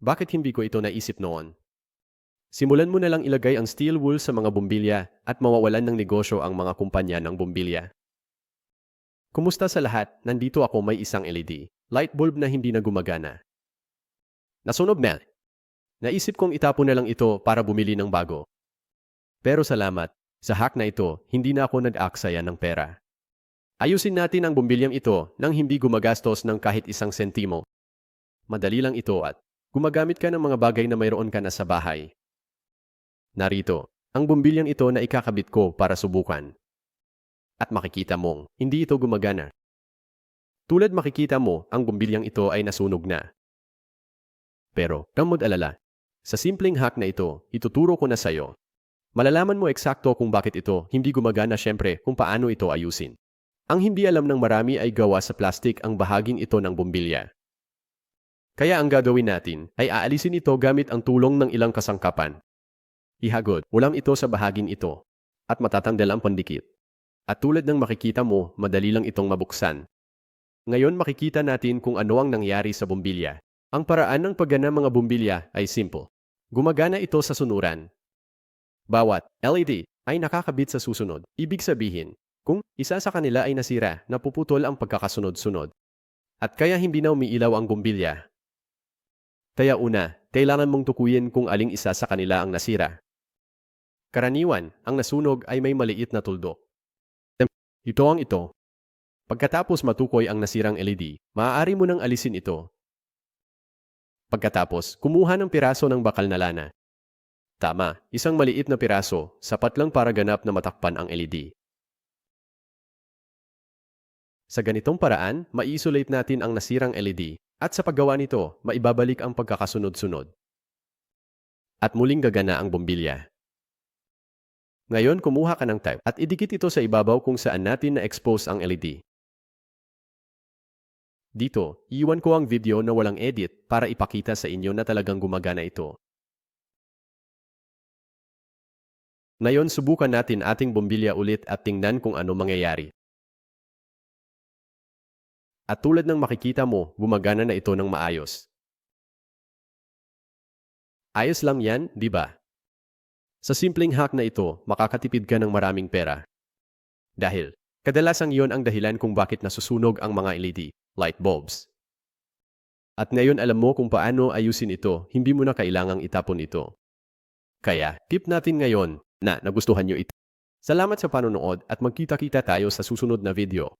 Bakit hindi ko ito naisip noon? Simulan mo na lang ilagay ang steel wool sa mga bumbilya at mawawalan ng negosyo ang mga kumpanya ng bumbilya. Kumusta sa lahat? Nandito ako may isang LED, light bulb na hindi na gumagana. Nasunog na. Naisip kong itapon na lang ito para bumili ng bago. Pero salamat, sa hack na ito, hindi na ako nag-aksaya ng pera. Ayusin natin ang bumbilyang ito nang hindi gumagastos ng kahit isang sentimo. Madali lang ito at gumagamit ka ng mga bagay na mayroon ka na sa bahay. Narito, ang bumbilyang ito na ikakabit ko para subukan. At makikita mong, hindi ito gumagana. Tulad makikita mo, ang bumbilyang ito ay nasunog na. Pero, huwag alala. Sa simpleng hack na ito, ituturo ko na sa'yo. Malalaman mo eksakto kung bakit ito hindi gumagana syempre kung paano ito ayusin. Ang hindi alam ng marami ay gawa sa plastik ang bahaging ito ng bumbilya. Kaya ang gagawin natin ay aalisin ito gamit ang tulong ng ilang kasangkapan. Ihagod, ulam ito sa bahaging ito at matatanggal ang pandikit. At tulad ng makikita mo, madali lang itong mabuksan. Ngayon makikita natin kung ano ang nangyari sa bumbilya. Ang paraan ng paggana mga bumbilya ay simple. Gumagana ito sa sunuran. Bawat LED ay nakakabit sa susunod. Ibig sabihin, kung isa sa kanila ay nasira, napuputol ang pagkakasunod-sunod. At kaya hindi na umiilaw ang bumbilya. Kaya una, kailangan mong tukuyin kung aling isa sa kanila ang nasira. Karaniwan, ang nasunog ay may maliit na tuldok. Ito ang ito. Pagkatapos matukoy ang nasirang LED, maaari mo nang alisin ito. Pagkatapos, kumuha ng piraso ng bakal na lana. Tama, isang maliit na piraso, sapat lang para ganap na matakpan ang LED. Sa ganitong paraan, ma-isolate natin ang nasirang LED at sa paggawa nito, maibabalik ang pagkakasunod-sunod. At muling gagana ang bombilya. Ngayon, kumuha ka ng type at idikit ito sa ibabaw kung saan natin na-expose ang LED. Dito, iwan ko ang video na walang edit para ipakita sa inyo na talagang gumagana ito. Ngayon, subukan natin ating bombilya ulit at tingnan kung ano mangyayari. At tulad ng makikita mo, gumagana na ito ng maayos. Ayos lang yan, di ba? Sa simpleng hack na ito, makakatipid ka ng maraming pera. Dahil, kadalasang yon ang dahilan kung bakit nasusunog ang mga LED, light bulbs. At ngayon alam mo kung paano ayusin ito, hindi mo na kailangang itapon ito. Kaya, tip natin ngayon na nagustuhan nyo ito. Salamat sa panonood at magkita-kita tayo sa susunod na video.